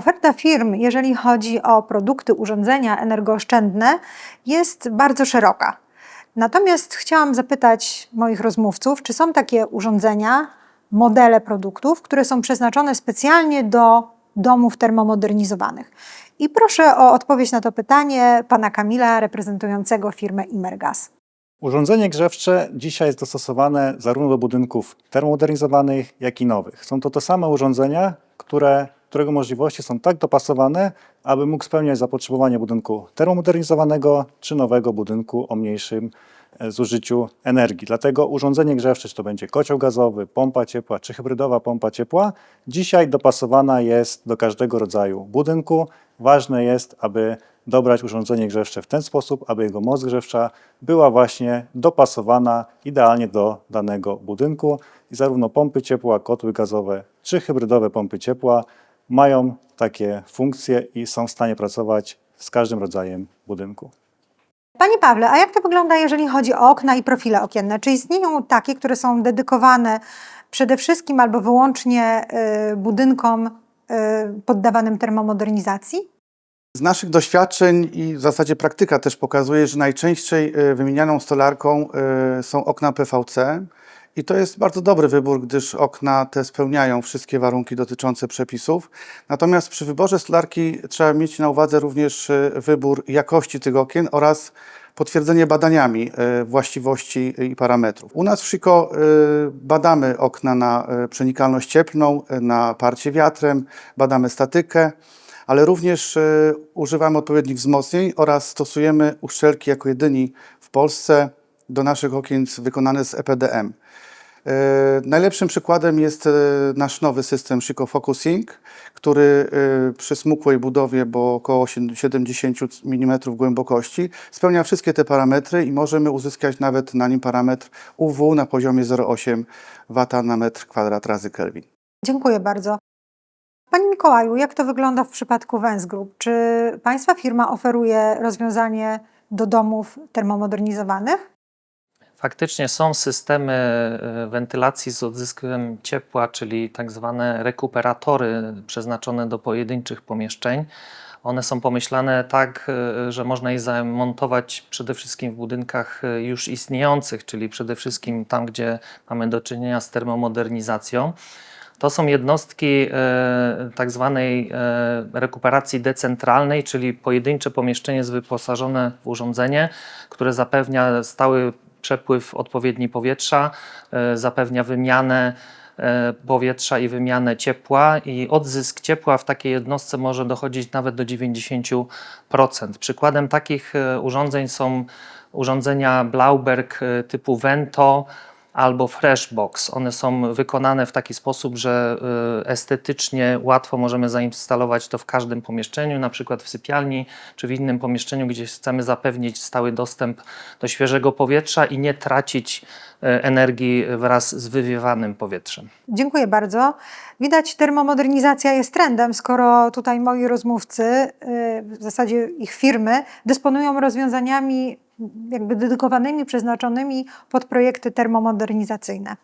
Oferta firm, jeżeli chodzi o produkty, urządzenia energooszczędne, jest bardzo szeroka. Natomiast chciałam zapytać moich rozmówców, czy są takie urządzenia, modele produktów, które są przeznaczone specjalnie do domów termomodernizowanych. I proszę o odpowiedź na to pytanie pana Kamila, reprezentującego firmę Imergas. Urządzenie grzewcze dzisiaj jest dostosowane zarówno do budynków termomodernizowanych, jak i nowych. Są to te same urządzenia, które, którego możliwości są tak dopasowane, aby mógł spełniać zapotrzebowanie budynku termomodernizowanego czy nowego budynku o mniejszym e, zużyciu energii. Dlatego urządzenie grzewcze, czy to będzie kocioł gazowy, pompa ciepła, czy hybrydowa pompa ciepła, dzisiaj dopasowana jest do każdego rodzaju budynku. Ważne jest, aby dobrać urządzenie grzewcze w ten sposób, aby jego moc grzewcza była właśnie dopasowana idealnie do danego budynku. I zarówno pompy ciepła, kotły gazowe czy hybrydowe pompy ciepła mają takie funkcje i są w stanie pracować z każdym rodzajem budynku. Panie Pawle, a jak to wygląda, jeżeli chodzi o okna i profile okienne? Czy istnieją takie, które są dedykowane przede wszystkim albo wyłącznie y, budynkom y, poddawanym termomodernizacji? Z naszych doświadczeń i w zasadzie praktyka też pokazuje, że najczęściej y, wymienianą stolarką y, są okna PVC. I to jest bardzo dobry wybór, gdyż okna te spełniają wszystkie warunki dotyczące przepisów. Natomiast przy wyborze stolarki trzeba mieć na uwadze również y, wybór jakości tych okien oraz potwierdzenie badaniami y, właściwości i parametrów. U nas w Szyko y, badamy okna na przenikalność cieplną, na parcie wiatrem, badamy statykę ale również używamy odpowiednich wzmocnień oraz stosujemy uszczelki jako jedyni w Polsce do naszych okien wykonane z EPDM. Y, najlepszym przykładem jest y, nasz nowy system Chico Focusing, który y, przy smukłej budowie, bo około 70 mm głębokości, spełnia wszystkie te parametry i możemy uzyskać nawet na nim parametr UW na poziomie 0,8 W na metr kwadrat razy Kelvin. Dziękuję bardzo. Panie Mikołaju, jak to wygląda w przypadku Wens Group? Czy Państwa firma oferuje rozwiązanie do domów termomodernizowanych? Faktycznie są systemy e, wentylacji z odzyskiem ciepła, czyli tak zwane rekuperatory przeznaczone do pojedynczych pomieszczeń. One są pomyślane tak, e, że można je zamontować przede wszystkim w budynkach e, już istniejących, czyli przede wszystkim tam, gdzie mamy do czynienia z termomodernizacją. To są jednostki tak zwanej rekuperacji decentralnej, czyli pojedyncze pomieszczenie jest wyposażone w urządzenie, które zapewnia stały przepływ odpowiedni powietrza, e, zapewnia wymianę e, powietrza i wymianę ciepła i odzysk ciepła w takiej jednostce może dochodzić nawet do 90%. Przykładem takich e, urządzeń są urządzenia Blauberg typu Vento, albo Freshbox. One są wykonane w taki sposób, że y, estetycznie łatwo możemy zainstalować to w każdym pomieszczeniu, na przykład w sypialni czy w innym pomieszczeniu, gdzie chcemy zapewnić stały dostęp do świeżego powietrza i nie tracić y, energii wraz z wywiewanym powietrzem. Dziękuję bardzo. Widać, termomodernizacja jest trendem, skoro tutaj moi rozmówcy, y, w zasadzie ich firmy, dysponują rozwiązaniami jakby dedykowanymi, przeznaczonymi pod projekty termomodernizacyjne.